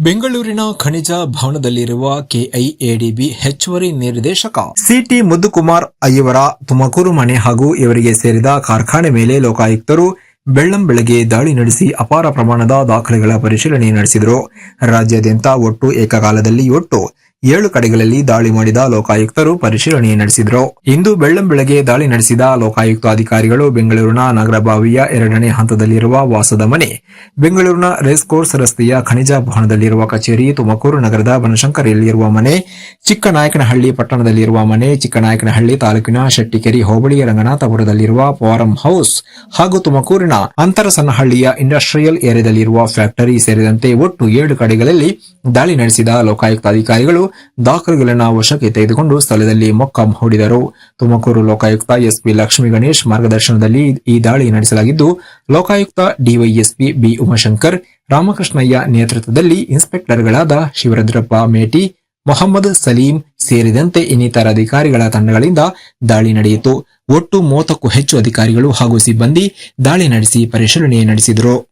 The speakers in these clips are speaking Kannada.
ಬೆಂಗಳೂರಿನ ಖನಿಜ ಭವನದಲ್ಲಿರುವ ಕೆಐಎಡಿಬಿ ಹೆಚ್ಚುವರಿ ನಿರ್ದೇಶಕ ಸಿಟಿ ಮುದ್ದುಕುಮಾರ್ ಇವರ ತುಮಕೂರು ಮನೆ ಹಾಗೂ ಇವರಿಗೆ ಸೇರಿದ ಕಾರ್ಖಾನೆ ಮೇಲೆ ಲೋಕಾಯುಕ್ತರು ಬೆಳ್ಳಂ ಬೆಳಗ್ಗೆ ದಾಳಿ ನಡೆಸಿ ಅಪಾರ ಪ್ರಮಾಣದ ದಾಖಲೆಗಳ ಪರಿಶೀಲನೆ ನಡೆಸಿದರು. ರಾಜ್ಯಾದ್ಯಂತ ಒಟ್ಟು ಏಕಕಾಲದಲ್ಲಿ ಒಟ್ಟು ಏಳು ಕಡೆಗಳಲ್ಲಿ ದಾಳಿ ಮಾಡಿದ ಲೋಕಾಯುಕ್ತರು ಪರಿಶೀಲನೆ ನಡೆಸಿದರು. ಇಂದು ಬೆಳ್ಳಂ ಬೆಳಗ್ಗೆ ದಾಳಿ ನಡೆಸಿದ ಲೋಕಾಯುಕ್ತ ಅಧಿಕಾರಿಗಳು ಬೆಂಗಳೂರಿನ ನಗರಬಾವಿಯ ಎರಡನೇ ಹಂತದಲ್ಲಿರುವ ವಾಸದ ಮನೆ, ಬೆಂಗಳೂರಿನ ರೇಸ್ ಕೋರ್ಸ್ ರಸ್ತೆಯ ಖನಿಜ ಭವನದಲ್ಲಿರುವ ಕಚೇರಿ, ತುಮಕೂರು ನಗರದ ಬನಶಂಕರಿಯಲ್ಲಿರುವ ಮನೆ, ಚಿಕ್ಕನಾಯಕನಹಳ್ಳಿ ಪಟ್ಟಣದಲ್ಲಿರುವ ಮನೆ, ಚಿಕ್ಕನಾಯಕನಹಳ್ಳಿ ತಾಲೂಕಿನ ಶೆಟ್ಟಿಕೆರಿ ಹೋಬಳಿ ರಂಗನಾಥಪುರದಲ್ಲಿರುವ ಫಾರಂ ಹೌಸ್ ಹಾಗೂ ತುಮಕೂರಿನ ಅಂತರಸನಹಳ್ಳಿಯ ಇಂಡಸ್ಟ್ರಿಯಲ್ ಏರಿಯಾದಲ್ಲಿರುವ ಫ್ಯಾಕ್ಟರಿ ಸೇರಿದಂತೆ ಒಟ್ಟು ಏಳು ಕಡೆಗಳಲ್ಲಿ ದಾಳಿ ನಡೆಸಿದ ಲೋಕಾಯುಕ್ತ ಅಧಿಕಾರಿಗಳು ದಾಖಲೆಗಳನ್ನು ವಶಕ್ಕೆ ತೆಗೆದುಕೊಂಡು ಸ್ಥಳದಲ್ಲಿ ಮೊಕ್ಕಾಂ ಹೂಡಿದರು. ತುಮಕೂರು ಲೋಕಾಯುಕ್ತ ಎಸ್ಪಿ ಲಕ್ಷ್ಮೀ ಗಣೇಶ್ ಮಾರ್ಗದರ್ಶನದಲ್ಲಿ ಈ ದಾಳಿ ನಡೆಸಲಾಗಿದ್ದು, ಲೋಕಾಯುಕ್ತ ಡಿವೈಎಸ್ಪಿ ಬಿ ಉಮಾಶಂಕರ್, ರಾಮಕೃಷ್ಣಯ್ಯ ನೇತೃತ್ವದಲ್ಲಿ ಇನ್ಸ್ಪೆಕ್ಟರ್ಗಳಾದ ಶಿವರುದ್ರಪ್ಪ ಮೇಟಿ, ಮೊಹಮ್ಮದ್ ಸಲೀಂ ಸೇರಿದಂತೆ ಇನ್ನಿತರ ಅಧಿಕಾರಿಗಳ ತಂಡಗಳಿಂದ ದಾಳಿ ನಡೆಯಿತು. ಒಟ್ಟು ಮೂವತ್ತಕ್ಕೂ ಹೆಚ್ಚು ಅಧಿಕಾರಿಗಳು ಹಾಗೂ ಸಿಬ್ಬಂದಿ ದಾಳಿ ನಡೆಸಿ ಪರಿಶೀಲನೆ ನಡೆಸಿದರು.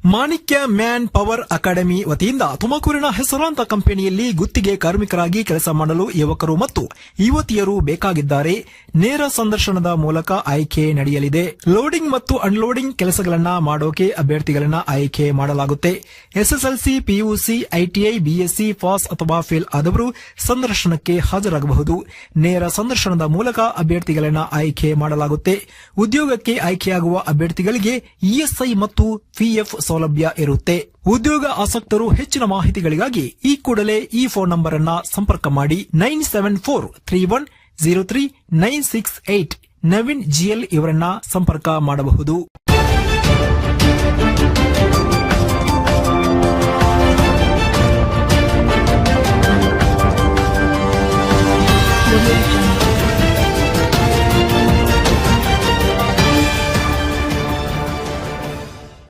ಮಾಣಿಕ್ಯ ಮ್ಯಾನ್ ಪವರ್ ಅಕಾಡೆಮಿ ವತಿಯಿಂದ ತುಮಕೂರಿನ ಹೆಸರಾಂತ ಕಂಪನಿಯಲ್ಲಿ ಗುತ್ತಿಗೆ ಕಾರ್ಮಿಕರಾಗಿ ಕೆಲಸ ಮಾಡಲು ಯುವಕರು ಮತ್ತು ಯುವತಿಯರು ಬೇಕಾಗಿದ್ದಾರೆ. ನೇರ ಸಂದರ್ಶನದ ಮೂಲಕ ಆಯ್ಕೆ ನಡೆಯಲಿದೆ. ಲೋಡಿಂಗ್ ಮತ್ತು ಅನ್ಲೋಡಿಂಗ್ ಕೆಲಸಗಳನ್ನು ಮಾಡೋಕೆ ಅಭ್ಯರ್ಥಿಗಳನ್ನು ಆಯ್ಕೆ ಮಾಡಲಾಗುತ್ತೆ. SSLC PUC ITI BSc pass ಅಥವಾ ಫೇಲ್ ಆದವರು ಸಂದರ್ಶನಕ್ಕೆ ಹಾಜರಾಗಬಹುದು. ನೇರ ಸಂದರ್ಶನದ ಮೂಲಕ ಅಭ್ಯರ್ಥಿಗಳನ್ನು ಆಯ್ಕೆ ಮಾಡಲಾಗುತ್ತೆ. ಉದ್ಯೋಗಕ್ಕೆ ಆಯ್ಕೆಯಾಗುವ ಅಭ್ಯರ್ಥಿಗಳಿಗೆ ಇಎಸ್ಐ ಮತ್ತು ಪಿಎಫ್ ಸೌಲಭ್ಯ ಇರುತ್ತೆ. ಉದ್ಯೋಗ ಆಸಕ್ತರು ಹೆಚ್ಚಿನ ಮಾಹಿತಿಗಳಿಗಾಗಿ ಈ ಕೂಡಲೇ ಈ ಫೋನ್ ನಂಬರ್ ಅನ್ನ ಸಂಪರ್ಕ ಮಾಡಿ. Nine seven four three one zero three nine six eight Naveen GL ಇವರನ್ನ ಸಂಪರ್ಕ ಮಾಡಬಹುದು.